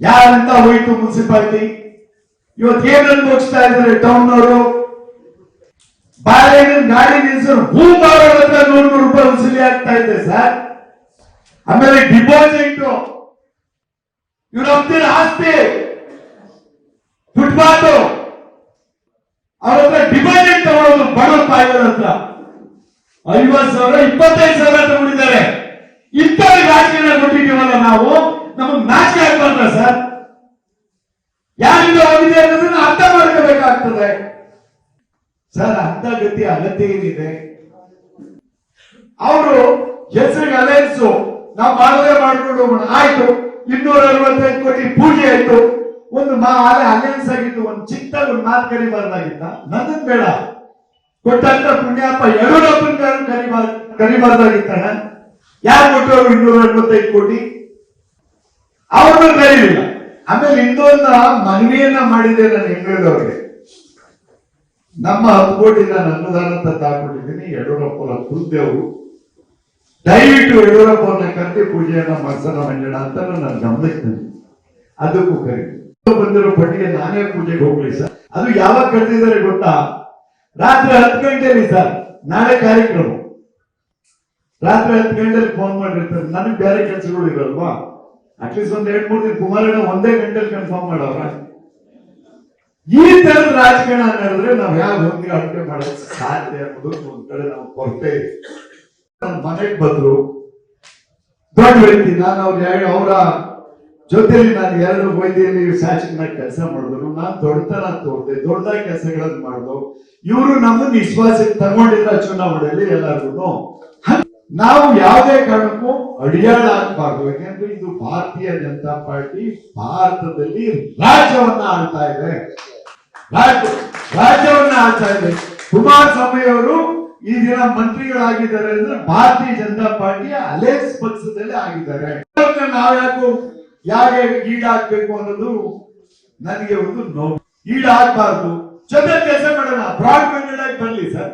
ಯಾರಿಂದ ಹೋಯಿತು ಮುನ್ಸಿಪಾಲಿಟಿ? ಇವತ್ತು ಏನ್ ಮುಗಿಸ್ತಾ ಇದ್ದಾರೆ ಟೌನ್ ಅವರು ಬಾಳೆ ಗಾಡಿ ನಿಲ್ಸರು ಹೂ ಮಾರೋರ ಹತ್ರ ನೂರು ನೂರು ರೂಪಾಯಿ ವಸೂಲಿ ಆಗ್ತಾ ಇದೆ, ಸರ್. ಆಮೇಲೆ ಡಿಪಾಸಿಟ್ ಇವ್ರ ಹತ್ತಿರ ಆಸ್ತಿ. ಫುಟ್ಪಾತ್ ಅವ್ರ ಹತ್ರ ಡಿಪಾಸಿಟ್ ತಗೊಳ್ಳೋದು ಬಡ ತಾಯಿಗಳ ಹತ್ರ. ಐವತ್ ಸಾವಿರ, ಇಪ್ಪತ್ತೈದು ಸಾವಿರ ತಗೊಂಡಿದ್ದಾರೆ. ಇಂಥ ರಾಜಕೀಯ ಕೊಟ್ಟಿದ್ದೀವಲ್ಲ ನಾವು? ಆಗ್ಬಾರ್ದ ಸರ್? ಯಾರಿಂದ ಹೋಗಿದೆ ಅನ್ನೋದನ್ನ ಅರ್ಥ ಮಾಡ್ಕೋಬೇಕಾಗ್ತದೆ. ಸರ್, ಅಂತ ಗತಿ ಅಗತ್ಯ ಏನಿದೆ? ಅವರು ಹೆಸರಿಗೆ ಅಲಯನ್ಸ್ ನಾವು ಮಾಡದೇ ಮಾಡ್ಕೊಂಡು ಆಯ್ತು, ಇನ್ನೂರ ಅರವತ್ತೈದು ಕೋಟಿ ಪೂಜೆ ಆಯ್ತು. ಒಂದು ಮಾ ಅಲೆ ಅಲಯನ್ಸ್ ಆಗಿತ್ತು ಒಂದು ಚಿಕ್ಕದಾಗ ಒಂದು ಮಾತು ಕರಿಬಾರ್ದಾಗಿತ್ತ? ನನ್ನನ್ ಬೇಡ. ಕೊಟ್ಟಂತ ಪುಣ್ಯಪ್ಪ ಯಡಿಯೂರಪ್ಪನ ಕರಿಬಾರ್ದು ಕರಿಬಾರ್ದಾಗಿತ್ತಣ್ಣ. ಯಾರು ಕೊಟ್ಟರು ಇನ್ನೂರ ಅರವತ್ತೈದು ಕೋಟಿ? ಅವ್ರನ್ನ ಕರೀಲಿಲ್ಲ ಆಮೇಲೆ ಇನ್ನೊಂದ ಮನವಿಯನ್ನ ಮಾಡಿದೆ ನಾನು ಹೆಂಗಳವ್ರಿಗೆ ನಮ್ಮ ಹತ್ತು ಕೋಟಿ ನಾನು ಅಂತ ತಾಕೊಂಡಿದ್ದೀನಿ ಯಡಿಯೂರಪ್ಪನ ಕುರುದೇವರು ದಯವಿಟ್ಟು ಯಡಿಯೂರಪ್ಪನ ಕರೆದಿ ಪೂಜೆಯನ್ನ ಮಾಡ್ಸೋಣ ಮಂಜಣ್ಣ ಅಂತ ನಾನು ಗಮನಕ್ಕೆ ತಂದೆ ಅದಕ್ಕೂ ಕರಿ. ಬಂದಿರೋ ಪಟ್ಟಿಗೆ ನಾನೇ ಪೂಜೆಗೆ ಹೋಗ್ಲಿ ಸರ್. ಅದು ಯಾವಾಗ ಕರೆದಿದ್ದಾರೆ ಗೊತ್ತಾ? ರಾತ್ರಿ ಹತ್ತು ಗಂಟೆಲಿ ಸರ್. ನಾಳೆ ಕಾರ್ಯಕ್ರಮ. ರಾತ್ರಿ ಹತ್ತು ಗಂಟೆಲಿ ಫೋನ್ ಮಾಡಿರ್ತಾರೆ. ನನಗೆ ಬೇರೆ ಕೆಲಸಗಳು ಇರಲ್ವಾ? ಅಟ್ಲೀಸ್ಟ್ ಒಂದ್ ಎರಡ್ ಮೂರು ದಿನ ಕುಮಾರಣ್ಣ ಒಂದೇ ಗಂಟೆಲಿ ಕನ್ಫರ್ಮ್ ಮಾಡೋರ? ಈ ತರ ರಾಜಕಾರಣ ನಡೆದ್ರೆ ನಾವ್ ಯಾವ ಹೊಂದಿಗೆ ಮಾಡಕ್ ಸಾಧ್ಯ ಅನ್ನೋದು ಒಂದ್ ಕಡೆ ನಾವು ಕೊರತೆ. ನಮ್ಮ ಮನೆಗೆ ಬಂದ್ರು. ದೊಡ್ಡ ವ್ಯಕ್ತಿ, ನಾನು ಅವ್ರ ಅವರ ಜೊತೆಲಿ ನಾನು ಎರಡು ವೈದ್ಯರಲ್ಲಿ ಶಾಸಕನಾಗಿ ಕೆಲಸ ಮಾಡಿದ್ರು ನಾನು ದೊಡ್ಡತನ ತೋರ್ದೆ, ದೊಡ್ಡದಾಗಿ ಕೆಲಸಗಳನ್ನು ಮಾಡಿದ್ರು ಇವರು ನಮ್ಮ ವಿಶ್ವಾಸಕ್ಕೆ ತಗೊಂಡಿದ್ರ ಚುನಾವಣೆಯಲ್ಲಿ ಎಲ್ಲರಿಗೂ ನಾವು ಯಾವುದೇ ಕಾರಣಕ್ಕೂ ಅಡಿಯಾಳಾಗಬಾರ್ದು. ಯಾಕೆಂದ್ರೆ ಇದು ಭಾರತೀಯ ಜನತಾ ಪಾರ್ಟಿ ಭಾರತದಲ್ಲಿ ರಾಜ್ಯವನ್ನ ಆಳ್ತಾ ಇದೆ. ರಾಜ್ಯ, ರಾಜ್ಯವನ್ನ ಆಳ್ತಾ ಇದೆ. ಕುಮಾರಸ್ವಾಮಿ ಅವರು ಈ ದಿನ ಮಂತ್ರಿಗಳಾಗಿದ್ದಾರೆ ಅಂದ್ರೆ ಭಾರತೀಯ ಜನತಾ ಪಾರ್ಟಿಯ ಅಲೇಸ್ ಪಕ್ಷದಲ್ಲಿ ಆಗಿದ್ದಾರೆ. ನಾವು ನಾವ್ಯಾಕು ಯಾಕೆ ಈಡಾಗ್ಬೇಕು ಅನ್ನೋದು ನನಗೆ ಒಂದು ನೋವು. ಈಡಾಗಬಾರ್ದು ಜೊತೆ ಕೆಲಸ ಮಾಡೋಣ ಬ್ರಾಡ್ ಮೈಂಡೆಡ್ ಆಗಿ ಬರಲಿ ಸರ್.